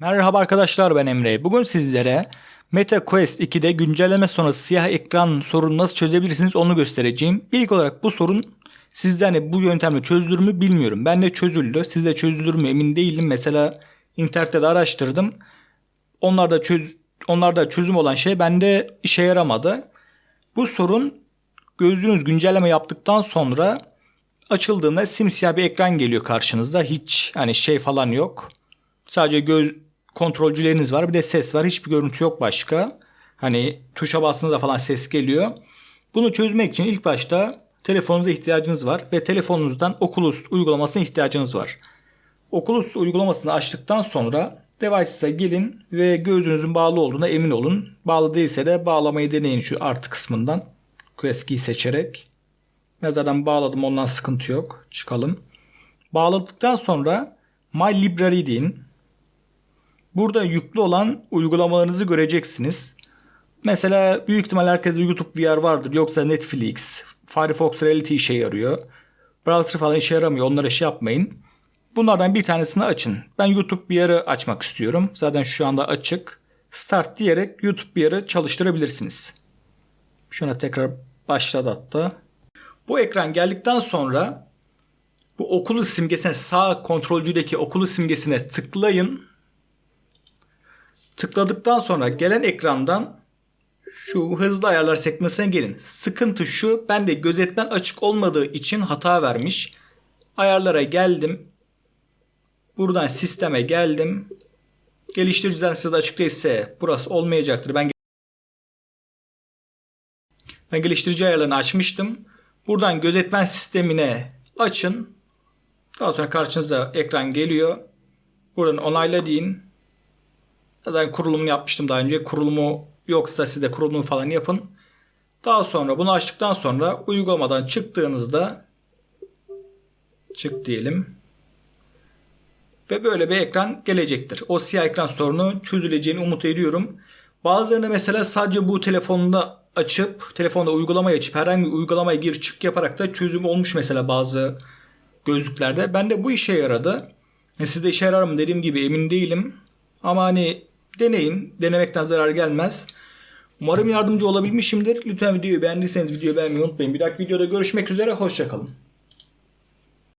Merhaba arkadaşlar ben Emre. Bugün sizlere Meta Quest 2'de güncelleme sonrası siyah ekran sorunu nasıl çözebilirsiniz onu göstereceğim. İlk olarak bu sorun sizde hani bu yöntemle çözülür mü bilmiyorum. Ben de çözüldü. Sizde çözülür mü emin değilim. Mesela internette de araştırdım. Onlarda çöz onlarda çözüm olan şey bende işe yaramadı. Bu sorun gözlüğünüz güncelleme yaptıktan sonra açıldığında simsiyah bir ekran geliyor karşınızda. Hiç hani şey falan yok. Sadece göz kontrolcüleriniz var. Bir de ses var. Hiçbir görüntü yok başka. Hani tuşa bastığınızda falan ses geliyor. Bunu çözmek için ilk başta telefonunuza ihtiyacınız var. Ve telefonunuzdan Oculus uygulamasına ihtiyacınız var. Oculus uygulamasını açtıktan sonra device'a gelin ve gözünüzün bağlı olduğuna emin olun. Bağlı değilse de bağlamayı deneyin şu artı kısmından. Quest seçerek. Ben zaten bağladım ondan sıkıntı yok. Çıkalım. Bağladıktan sonra My Library deyin. Burada yüklü olan uygulamalarınızı göreceksiniz. Mesela büyük ihtimal herkeste YouTube VR vardır. Yoksa Netflix, Firefox Reality işe yarıyor. Browser falan işe yaramıyor. Onlara şey yapmayın. Bunlardan bir tanesini açın. Ben YouTube VR'ı açmak istiyorum. Zaten şu anda açık. Start diyerek YouTube VR'ı çalıştırabilirsiniz. Şuna tekrar başladı hatta. Bu ekran geldikten sonra bu Oculus simgesine sağ kontrolcüdeki Oculus simgesine tıklayın. Tıkladıktan sonra gelen ekrandan şu hızlı ayarlar sekmesine gelin. Sıkıntı şu ben de gözetmen açık olmadığı için hata vermiş. Ayarlara geldim. Buradan sisteme geldim. Geliştiriciden size açık değilse burası olmayacaktır. Ben ben geliştirici ayarlarını açmıştım. Buradan gözetmen sistemine açın. Daha sonra karşınıza ekran geliyor. Buradan onayla deyin. Zaten kurulumunu yapmıştım daha önce. Kurulumu yoksa siz de kurulumu falan yapın. Daha sonra bunu açtıktan sonra uygulamadan çıktığınızda çık diyelim. Ve böyle bir ekran gelecektir. O siyah ekran sorunu çözüleceğini umut ediyorum. Bazılarında mesela sadece bu telefonda açıp telefonda uygulamayı açıp herhangi bir uygulamaya gir çık yaparak da çözüm olmuş mesela bazı gözlüklerde. Ben de bu işe yaradı. E sizde işe yarar mı dediğim gibi emin değilim. Ama hani deneyin. Denemekten zarar gelmez. Umarım yardımcı olabilmişimdir. Lütfen videoyu beğendiyseniz videoyu beğenmeyi unutmayın. Bir dahaki videoda görüşmek üzere. Hoşçakalın.